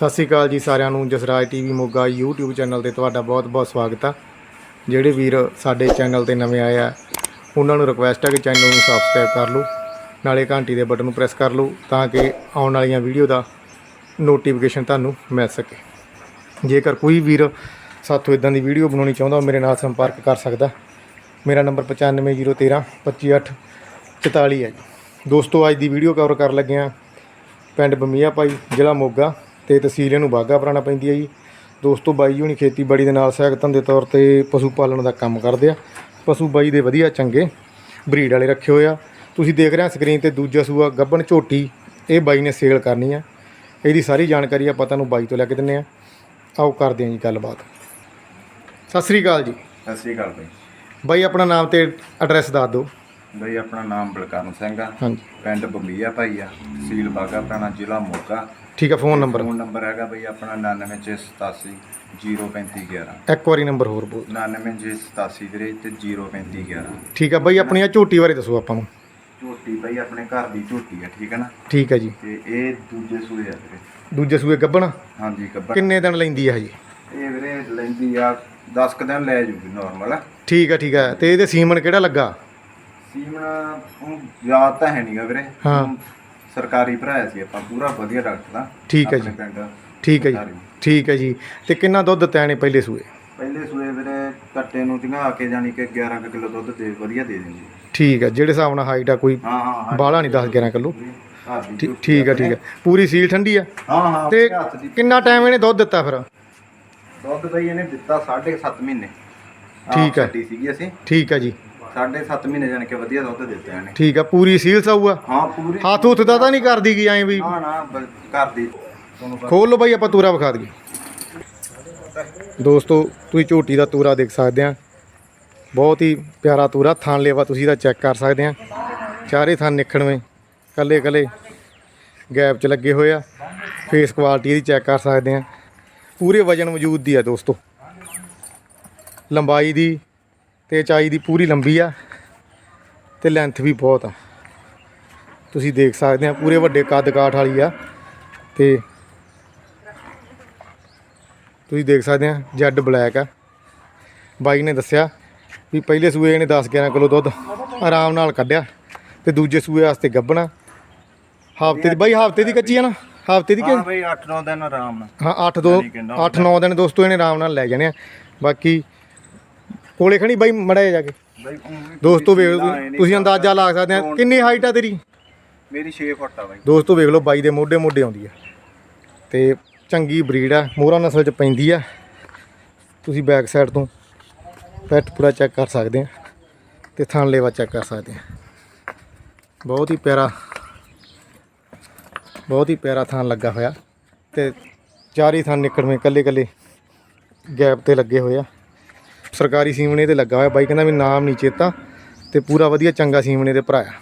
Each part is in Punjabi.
ਸਤਿ ਸ਼੍ਰੀ ਅਕਾਲ ਜੀ ਸਾਰਿਆਂ ਨੂੰ, Jasraj TV, Moga YouTube channel ਤੇ ਤੁਹਾਡਾ ਬਹੁਤ-ਬਹੁਤ ਸਵਾਗਤ ਆ। ਜਿਹੜੇ ਵੀਰ ਸਾਡੇ ਚੈਨਲ ਤੇ ਨਵੇਂ ਆਏ ਆ, ਉਹਨਾਂ ਨੂੰ ਰਿਕੁਐਸਟ ਆ ਕਿ ਚੈਨਲ ਨੂੰ ਸਬਸਕ੍ਰਾਈਬ ਕਰ ਲਓ, ਨਾਲੇ ਘੰਟੀ ਦੇ ਬਟਨ ਨੂੰ ਪ੍ਰੈਸ ਕਰ ਲਓ, ਤਾਂ ਕਿ ਆਉਣ ਵਾਲੀਆਂ ਵੀਡੀਓ ਦਾ ਨੋਟੀਫਿਕੇਸ਼ਨ ਤੁਹਾਨੂੰ ਮਿਲ ਸਕੇ। ਜੇਕਰ ਕੋਈ ਵੀਰ ਸਾਥੋਂ ਇਦਾਂ ਦੀ ਵੀਡੀਓ ਬਣਾਉਣੀ ਚਾਹੁੰਦਾ, ਉਹ ਮੇਰੇ ਨਾਲ ਸੰਪਰਕ ਕਰ ਸਕਦਾ। ਮੇਰਾ ਨੰਬਰ 9501 25844 ਹੈ ਦੋਸਤੋ, ਅੱਜ ਦੀ ਵੀਡੀਓ ਕਵਰ ਕਰਨ ਲੱਗੇ ਹਾਂ ਪਿੰਡ ਬਮੀਆ ਭਾਈ, ਜ਼ਿਲ੍ਹਾ ਮੋਗਾ। ਤੇ ਤਹਿਸੀਲ ਇਹਨੂੰ ਬਾਗਾ ਪੁਰਾਣਾ ਪੈਂਦੀ ਹੈ ਜੀ। ਦੋਸਤੋ ਬਾਈ ਜੀ ਹੁਣੀ ਖੇਤੀਬਾੜੀ ਦੇ ਨਾਲ ਸਹਾਇਕ ਧੰਦੇ ਤੌਰ ਤੇ ਪਸ਼ੂ ਪਾਲਣ ਦਾ ਕੰਮ ਕਰਦੇ ਆ। ਪਸ਼ੂ ਬਾਈ ਦੇ ਵਧੀਆ ਚੰਗੇ ਬਰੀਡ ਵਾਲੇ ਰੱਖੇ ਹੋਏ ਆ। ਤੁਸੀਂ ਦੇਖ ਰਹੇ ਆ ਸਕਰੀਨ ਤੇ ਦੂਜਾ ਸੂਆ ਗੱਬਣ ਝੋਟੀ ਇਹ ਬਾਈ ਨੇ ਸੇਲ ਕਰਨੀ ਆ। ਇਹਦੀ ਸਾਰੀ ਜਾਣਕਾਰੀ ਆਪਾਂ ਤੁਹਾਨੂੰ ਬਾਈ ਤੋਂ ਲੈ ਕੇ ਦਿੰਨੇ ਆ। ਆਓ ਕਰਦੇ ਹਾਂ ਜੀ ਗੱਲਬਾਤ। ਸਤਿ ਸ੍ਰੀ ਅਕਾਲ ਜੀ। ਸਤਿ ਸ਼੍ਰੀ ਅਕਾਲ ਬਈ। ਬਾਈ ਆਪਣਾ ਨਾਮ ਤੇ ਐਡਰੈਸ ਦੱਸ ਦਿਓ। ਬਈ ਆਪਣਾ ਨਾਮ ਬਲਕਰਨ ਸਿੰਘ ਆ। ਹਾਂਜੀ। ਪਿੰਡ ਬੰਬੀਆ ਭਾਈ ਆ ਤਹਿਸੀਲ ਬਾਗਾ ਪੁਰਾਣਾ ਜ਼ਿਲ੍ਹਾ ਮੋਗਾ। ਠੀਕ ਆ ਫੋਨ ਨੰਬਰ। ਫੋਨ ਨੰਬਰ ਹੈਗਾ ਬਈ ਆਪਣਾ 9987 03511 ਇੱਕ ਵਾਰੀ ਨੰਬਰ ਹੋਰ ਬੋਲ। 9987 ਵੀਰੇ ਤੇ 03511 ਠੀਕ ਆ ਬਾਈ ਆਪਣੀ ਆ ਝੋਟੀ ਬਾਰੇ ਦੱਸੋ ਆਪਾਂ ਨੂੰ। ਝੋਟੀ ਬਈ ਆਪਣੇ ਘਰ ਦੀ ਝੋਟੀ ਆ ਠੀਕ ਹੈ ਨਾ? ਠੀਕ ਹੈ ਜੀ। ਤੇ ਇਹ ਦੂਜੇ ਸੂਏ ਆ ਵੀਰੇ। ਦੂਜੇ ਸੂਏ ਗੱਬਣ? ਹਾਂਜੀ ਕੱਬਾ ਕਿੰਨੇ ਦਿਨ ਲੈਂਦੀ ਆ ਹਜੇ ਇਹ ਵੀਰੇ ਲੈਂਦੀ ਆ 10 ਕ ਦਿਨ ਲੈ ਜੂਗੀ ਨਾਰਮਲ ਠੀਕ ਆ ਠੀਕ ਆ। ਤੇ ਇਹਦੇ ਸੀਮਨ ਕਿਹੜਾ ਲੱਗਾ? ਸੀਮਣਾ ਉਹ ਯਾਦ ਤਾਂ ਹੈ ਨਹੀਂਗਾ ਵੀਰੇ। ਹਾਂ। ਉਹ ਸਰਕਾਰੀ ਭਰਾਇਆ ਸੀ ਆਪਾਂ ਪੂਰਾ ਵਧੀਆ ਡਾਕਟਰ ਦਾ ਠੀਕ ਹੈ ਆਪਣੇ ਜੀ। ਪਿੰਡ ਠੀਕ ਹੈ ਜੀ। ਸਰਕਾਰੀ। ਠੀਕ ਹੈ ਜੀ। ਤੇ ਕਿੰਨਾ ਦੁੱਧ ਤੈਨੇ ਪਹਿਲੇ ਸੂਏ? ਪਹਿਲੇ ਸੂਏ ਵੀਰੇ ਕੱਟੇ ਨੂੰ ਝੰਗਾ ਕੇ ਜਾਨੀ ਕਿ 11 ਕੁ ਕਿਲੋ ਦੁੱਧ ਦੇ ਵਧੀਆ ਦੇ ਦਿੰਦੀ। ਠੀਕ ਹੈ ਜਿਹੜੇ ਹਿਸਾਬ ਨਾਲ ਹਾਈਟ ਆ ਕੋਈ ਹਾਂ ਹਾਂ ਹਾਂ ਬਾਹਲਾ ਨਹੀਂ 10 11 ਕਿਲੋ। ਘਰ ਦੀ ਠੀ- ਝੋਟੀ ਠੀਕ ਠੀਕ ਪੂਰੀ ਸੀਲ ਠੰਡੀ ਆ? ਹਾਂ ਹਾਂ ਤੇ ਆਪਣੇ ਹੱਥ ਦੀ ਕਿੰਨਾ ਟਾਈਮ ਇਹਨੇ ਦੁੱਧ ਦਿੱਤਾ ਫਿਰ? ਦੁੱਧ ਬਈ ਇਹਨੇ ਦਿੱਤਾ 7.5 ਮਹੀਨੇ। ਆਪ ਠੀਕ ਹੈ। ਛੱਡੀ ਸੀਗੀ ਅਸੀਂ। ਠੀਕ ਆ ਜੀ। 7.5 ਮਹੀਨੇ ਜਾਨ ਕੇ ਵਧੀਆ ਦੁੱਧ ਦਿੱਤੇ ਇਹਨੇ। ਠੀਕ ਆ ਪੂਰੀ ਸੀਲ ਸਾਊ ਆ ਹਾਂ ਪੂਰੀ। ਹੱਥ ਹੁੱਥ ਦਾ ਤਾਂ ਨਹੀਂ ਕਰਦੀ ਗਈ ਐਂ ਵੀ? ਨਾ ਨਾ ਬ- ਘਰ ਦੀ ਤੁਹਾਨੂੰ ਪਤਾ- ਖੋਲ ਲਓ ਬਾਈ ਆਪਾਂ ਤੂਰਾ ਵਿਖਾ ਦਈਏ। ਦੋਸਤੋ ਤੁਸੀਂ ਝੋਟੀ ਦਾ ਤੂਰਾ ਦੇਖ ਸਕਦੇ ਆ। ਬਹੁਤ ਹੀ ਪਿਆਰਾ ਤੂਰਾ ਥਣ ਲੇਵਾ ਤੁਸੀਂ ਇਹਦਾ ਚੈੱਕ ਕਰ ਸਕਦੇ ਆ। ਚਾਰੇ ਥਣ ਨਿਖਣਵੇਂ ਕੱਲੇ ਕੱਲੇ ਗੈਪ 'ਚ ਲੱਗੇ ਹੋਏ ਆ। ਫੇਸ ਕੁਆਲਿਟੀ ਇਹਦੀ ਚੈੱਕ ਕਰ ਸਕਦੇ ਆ। ਪੂਰੇ ਵਜਨ ਵਜੂਦ ਦੀ ਆ ਦੋਸਤੋ। ਲੰਬਾਈ ਦੀ ਤੇ ਚਾਈ ਦੀ ਪੂਰੀ ਲੰਬੀ ਆ ਤੇ ਲੈਂਥ ਵੀ ਬਹੁਤ ਆ। ਤੁਸੀਂ ਦੇਖ ਸਕਦੇ ਆ ਪੂਰੇ ਵੱਡੇ ਕੱਦ ਕਾਠ ਵਾਲੀ ਆ ਤੇ ਤੁਸੀਂ ਦੇਖ ਸਕਦੇ ਆ ਜੈਡ ਬਲੈਕ ਆ। ਬਾਈ ਨੇ ਦੱਸਿਆ ਵੀ ਪਹਿਲੇ ਸੂਏ ਇਹਨੇ 10 11 ਕਿਲੋ ਦੁੱਧ ਆਰਾਮ ਨਾਲ ਕੱਢਿਆ ਤੇ ਦੂਜੇ ਸੂਏ ਵਾਸਤੇ ਗੱਭਣਾ ਹਫ਼ਤੇ ਦੀ ਬਾਈ ਹਫ਼ਤੇ ਦੀ ਕੱਚੀ ਆ ਨਾ? ਹਫ਼ਤੇ ਦੀ ਕਿ ਹਾਂ ਬਈ 8-9 ਦਿਨ ਆਰਾਮ ਨਾਲ। ਹਾਂ 8 ਦੋ ਠੀਕ ਹੈ, ਨੌ 8 9 ਦਿਨ ਦੋਸਤੋ ਇਹਨੇ ਆਰਾਮ ਨਾਲ ਲੈ ਜਾਣੇ ਆ। ਬਾਕੀ ਕੋਲੇ ਖਣੀ ਬਾਈ ਮੜਿਆ ਜਾ ਕੇ। ਬਈ ਊਂ ਵੀ ਦੋਸਤੋ ਵੇਖ ਲਓ ਤੁਸੀਂ ਅੰਦਾਜ਼ਾ ਲਾ ਸਕਦੇ ਆ ਕਿੰਨੀ ਹਾਈਟ ਆ ਤੇਰੀ? ਮੇਰੀ 6 ਫੁੱਟ ਆ ਬਈ। ਦੋਸਤੋ ਵੇਖ ਲਓ ਬਾਈ ਦੇ ਮੋਢੇ ਮੋਢੇ ਆਉਂਦੀ ਆ। ਤੇ ਚੰਗੀ ਬਰੀਡ ਆ ਮੋਹਰਾ ਨਸਲ ਚ ਪੈਂਦੀ ਆ। ਤੁਸੀਂ ਬੈਕ ਸਾਈਡ ਤੋਂ ਪੈਟ ਪੂਰਾ ਚੈੱਕ ਕਰ ਸਕਦੇ ਆ ਤੇ ਥਣ ਲੇਵਾ ਚੈੱਕ ਕਰ ਸਕਦੇ ਆ। ਬਹੁਤ ਹੀ ਪਿਆਰਾ ਬਹੁਤ ਹੀ ਪਿਆਰਾ ਥਣ ਲੱਗਾ ਹੋਇਆ ਤੇ ਚਾਰੀ ਥਣ ਨਿਕਲਵੇਂ ਕੱਲੇ ਕੱਲੇ ਗੈਪ ਤੇ ਲੱਗੇ ਹੋਏ ਆ। ਸਰਕਾਰੀ ਸੀਮਣੇ ਤੇ ਲੱਗਾ ਹੋਇਆ ਬਾਈ, ਕਹਿੰਦਾ ਵੀ ਨਾਮ ਨਹੀਂ ਚੇਤਾ ਤੇ ਪੂਰਾ ਵਧੀਆ ਚੰਗਾ ਸੀਮਣੇ ਤੇ ਭਰਾਇਆ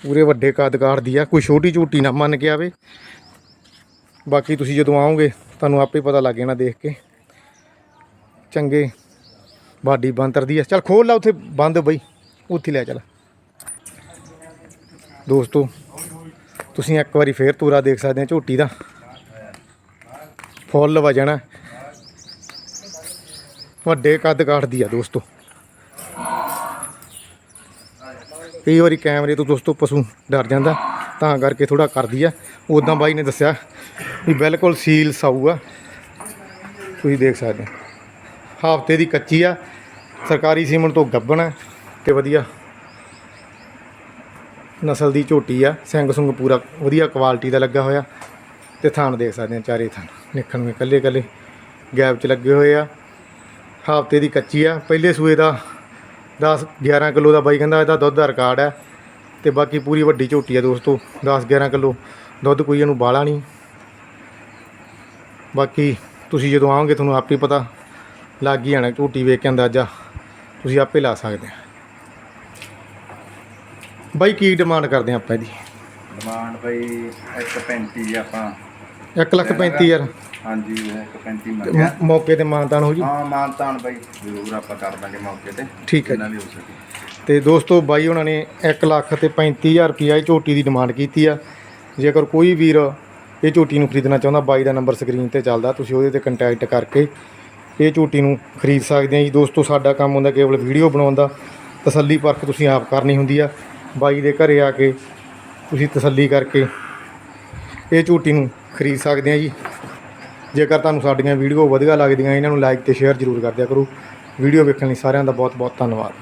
ਪੂਰੇ ਵੱਡੇ ਕੱਦ ਕਾਠ ਦੀ ਆ, ਕੋਈ ਛੋਟੀ ਝੂਟੀ ਨਾ ਮੰਨ ਕੇ ਆਵੇ। ਬਾਕੀ ਤੁਸੀਂ ਜਦੋਂ ਆਓਗੇ, ਤੁਹਾਨੂੰ ਆਪੇ ਪਤਾ ਲੱਗ ਜਾਣਾ ਦੇਖ ਕੇ। ਚੰਗੇ ਬਾਡੀ ਬੰਤਰ ਦੀ ਆ। ਚੱਲ ਖੋਲ ਲਾ ਉੱਥੇ, ਬੰਦ ਬਈ। ਉੱਥੇ ਲੈ ਚੱਲ। ਦੋਸਤੋ, ਤੁਸੀਂ ਇੱਕ ਵਾਰੀ ਫੇਰ ਤੂਰਾ ਦੇਖ ਸਕਦੇ ਆ ਝੋਟੀ ਦਾ। ਫੁੱਲ ਵਜਣਾ। ਵੱਡੇ ਕੱਦ ਕਾਠਦੀ ਆ ਦੋਸਤੋ। ਕਈ ਵਾਰੀ ਕੈਮਰੇ ਤੋਂ ਦੋਸਤੋ ਪਸ਼ੂ ਡਰ ਜਾਂਦਾ, ਤਾਂ ਕਰਕੇ ਥੋੜਾ ਕਰਦੀ ਆ। ਉਦਾਂ ਬਾਈ ਨੇ ਦੱਸਿਆ ਵੀ ਬਿਲਕੁਲ ਸੀਲ ਸਾਊ ਆ। ਤੁਸੀਂ ਦੇਖ ਸਕਦੇ ਹੋ। ਹਫ਼ਤੇ ਦੀ ਕੱਚੀ ਆ, ਸਰਕਾਰੀ ਸੀਮਨ ਤੋਂ ਗੱਬਣ ਆ ਤੇ ਵਧੀਆ ਨਸਲ ਦੀ ਝੋਟੀ ਆ। ਸਿੰਘ ਸੁੰਗ ਪੂਰਾ ਵਧੀਆ ਕੁਆਲਿਟੀ ਦਾ ਲੱਗਾ ਹੋਇਆ। ਤੇ ਥਾਣ ਦੇਖ ਸਕਦੇ ਆ ਚਾਰੇ ਥਾਣ ਨਿਕਣ ਨੂੰ ਇਕੱਲੇ ਇਕੱਲੇ ਗੈਪ 'ਚ ਲੱਗੇ ਹੋਏ ਆ। ਹਫ਼ਤੇ ਦੀ ਕੱਚੀ ਆ। ਪਹਿਲੇ ਸੂਏ ਦਾ 10 11 ਕਿਲੋ ਦਾ ਬਾਈ ਕਹਿੰਦਾ ਇਹਦਾ ਦੁੱਧ ਦਾ ਰਿਕਾਰਡ ਹੈ ਤੇ ਬਾਕੀ ਪੂਰੀ ਵੱਡੀ ਝੋਟੀ ਆ ਦੋਸਤੋ 10 11 ਕਿਲੋ। ਦੁੱਧ ਕੋਈ ਇਹਨੂੰ ਬਾਲਾ ਨਹੀਂ। ਬਾਕੀ ਤੁਸੀਂ ਜਦੋਂ ਆਓਗੇ ਤੁਹਾਨੂੰ ਆਪੇ ਪਤਾ ਲੱਗ ਹੀ ਜਾਣਾ ਝੋਟੀ ਵੇਖ ਕੇ ਅੰਦਾਜ਼ਾ। ਤੁਸੀਂ ਆਪੇ ਲਾ ਸਕਦੇ ਆ। ਬਾਈ ਕੀ ਡਿਮਾਂਡ ਕਰਦੇ ਆ ਆਪਾਂ ਇਹਦੀ? ਡਿਮਾਂਡ ਬਈ 1.35 ਆਪਾਂ। 1 ਲੱਖ 35000 ਹਾਂਜੀ 1.35 ਤੇ ਮੰਗਿਆ ਮੌਕੇ ਤੇ ਮਾਨਤਾਨ ਹੋ ਜੀ? ਹਾਂ ਮਾਨਤਾਨ ਬਈ ਜ਼ਰੂਰ ਆਪਾਂ ਕਰ ਦਾਂਗੇ ਮੌਕੇ ਤੇ। ਠੀਕ ਹੈ ਜਿੰਨਾ ਵੀ ਹੋ ਸਕੇ। ਤੇ ਦੋਸਤੋ ਬਾਈ ਉਹਨਾਂ ਨੇ 1 ਲੱਖ ਤੇ 35000 ਰੁਪਈਆ ਇਹ ਝੋਟੀ ਦੀ ਡਿਮਾਂਡ ਕੀਤੀ ਆ। ਜੇਕਰ ਕੋਈ ਵੀਰ ਇਹ ਝੂਟੀ ਨੂੰ ਖਰੀਦਣਾ ਚਾਹੁੰਦਾ ਬਾਈ ਦਾ ਨੰਬਰ ਸਕਰੀਨ ਤੇ ਚੱਲਦਾ। ਤੁਸੀਂ ਉਹਦੇ ਤੇ ਕੰਟੈਕਟ ਕਰਕੇ ਇਹ ਝੂਟੀ ਨੂੰ ਖਰੀਦ ਸਕਦੇ ਆ ਜੀ। ਦੋਸਤੋ ਸਾਡਾ ਕੰਮ ਹੁੰਦਾ ਕੇਵਲ ਵੀਡੀਓ ਬਣਾਉਣ ਦਾ। ਤਸੱਲੀ ਪਰਖ ਤੁਸੀਂ ਆਪ ਕਰਨੀ ਹੁੰਦੀ ਆ। ਬਾਈ ਦੇ ਘਰੇ ਆ ਕੇ ਤੁਸੀਂ ਤਸੱਲੀ ਕਰਕੇ ਇਹ ਝੂਟੀ ਨੂੰ ਖਰੀਦ ਸਕਦੇ ਆ ਜੀ। ਜੇਕਰ ਤੁਹਾਨੂੰ ਸਾਡੀਆਂ ਵੀਡੀਓ ਵਧੀਆ ਲੱਗਦੀਆਂ, ਇਹਨਾਂ ਨੂੰ ਲਾਈਕ ਤੇ ਸ਼ੇਅਰ ਜ਼ਰੂਰ ਕਰ ਦਿਆ ਕਰੋ। ਵੀਡੀਓ ਵੇਖਣ ਲਈ ਸਾਰਿਆਂ ਦਾ ਬਹੁਤ ਬਹੁਤ ਧੰਨਵਾਦ।